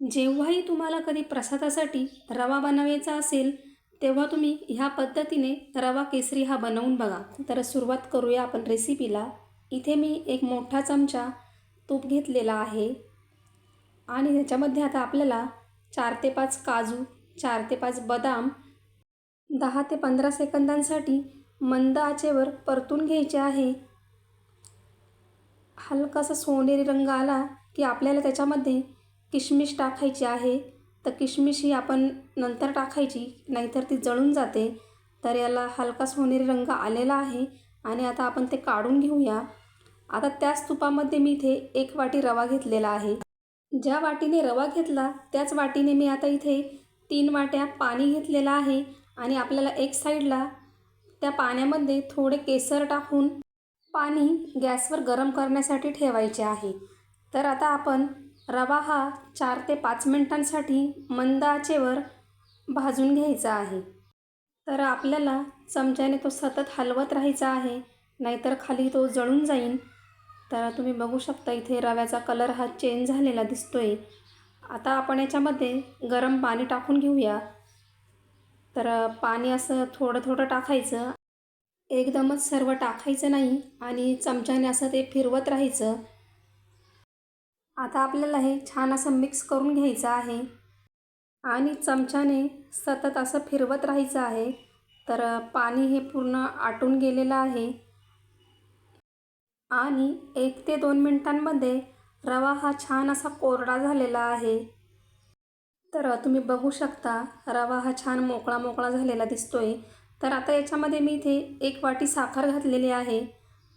जेव्हाही तुम्हाला कधी प्रसादासाठी रवा बनवायचा असेल तेव्हा तुम्ही ह्या पद्धतीने रवा केसरी हा बनवून बघा. तर सुरुवात करूया आपण रेसिपीला इथे मी एक मोठा चमचा तूप घेतलेला आहे. आणि त्याच्यामध्ये आता आपल्याला चार ते पाच काजू चार ते पाच बदाम दहा ते पंधरा सेकंदांसाठी मंद आचेवर परतून घ्यायचे आहे. हलकासा सोनेरी रंग आला की आपल्याला त्याच्यामध्ये किशमिश टाकायची आहे. तर किशमिश ही आपण नंतर टाकायची नाहीतर ती जळून जाते. तर याला हलका सोनेरी रंग आलेला आहे आणि आता आपण ते काढून घेऊया. आता त्याच तुपामध्ये मी इथे एक वाटी रवा घेतलेला आहे. ज्या वाटीने रवा घेतला त्याच वाटीने मी आता इथे तीन वाट्या पाणी घेतलेलं आहे आणि आपल्याला एक साईडला त्या पाण्यामध्ये थोडे केसर टाकून पाणी गॅसवर गरम करण्यासाठी ठेवायचे आहे. तर आता आपण रवा हा चार ते पाच मिनटांसाठी मंद आचेवर भाजून घ्यायचा आहे. तर आपल्याला चमच्याने तो सतत हलवत राहायचा आहे नाहीतर खाली तो जळून जाईन. तर तुम्ही बघू शकता इथे रव्याचा कलर हा चेंज झालेला दिसतो आहे आता आपण याच्यामध्ये गरम पाणी टाकून घेऊया. तर पाणी असं थोडं थोडं टाकायचं. एकदमच सर्व टाकायचं नाही आणि चमच्याने असं ते फिरवत राहायचं. आता आपल्याला हे छान असं मिक्स करून घ्यायचं आहे. आणि चमच्याने सतत असं फिरवत राहायचं आहे. तर पाणी हे पूर्ण आटून गेलेलं आहे. आणि एक ते दोन मिनटांमध्ये रवा हा छान असा कोरडा झालेला आहे. तर तुम्ही बघू शकता रवा हा छान मोकळा मोकळा झालेला दिसतो आहे तर आता याच्यामध्ये मी इथे एक वाटी साखर घातलेली आहे.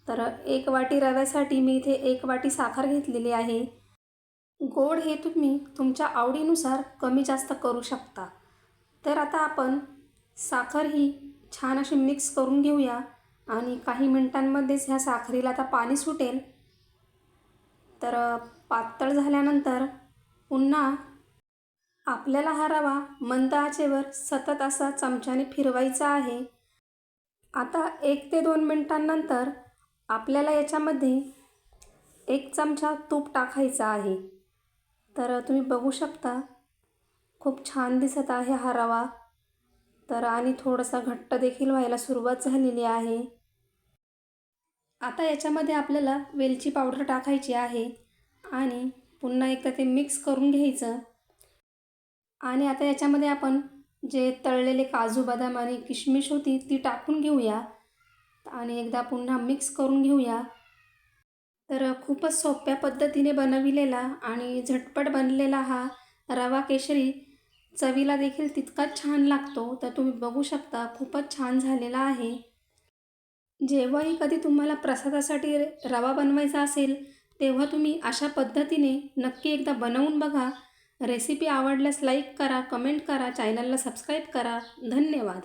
तर एक वाटी रव्यासाठी मी इथे एक वाटी साखर घेतलेली आहे. गोड हे तुम्ही तुमच्या आवडीनुसार कमी जास्त करू शकता. तर आता आपण साखर ही छान अशी मिक्स करून घेऊया आणि काही मिनटांमध्येच ह्या साखरेला आता पाणी सुटेल. तर पातळ झाल्यानंतर पुन्हा आपल्याला हा रवा मंद आचेवर सतत असा चमच्याने फिरवायचा आहे. आता एक ते दोन मिनटांनंतर आपल्याला याच्यामध्ये एक चमचा तूप टाकायचा आहे. तर तुम्ही बघू शकता. खूप छान दिसत आहे हा रवा. तर आणि थोडासा घट्ट देखील व्हायला सुरुवात झालेली आहे. आता याच्यामध्ये आपल्याला वेलची पावडर टाकायची आहे आणि पुन्हा एकदा ते मिक्स करून घ्यायचं. आणि आता याच्यामध्ये आपण जे तळलेले काजू बदाम आणि किशमिश होती ती टाकून घेऊया. आणि एकदा पुन्हा मिक्स करून घेऊया. तर खूपच सोप्या पद्धतीने बनविलेला आणि झटपट बनलेला हा रवा केशरी चवीला देखील तितकाच छान लागतो तर तुम्ही बघू शकता खूपच छान झालेला आहे. जेव्हाही कधी तुम्हाला प्रसादासाठी रवा बनवायचा असेल तेव्हा तुम्ही अशा पद्धतीने नक्की एकदा बनवून बघा. रेसिपी आवडल्यास लाईक करा कमेंट करा चॅनलला सबस्क्राईब करा. धन्यवाद.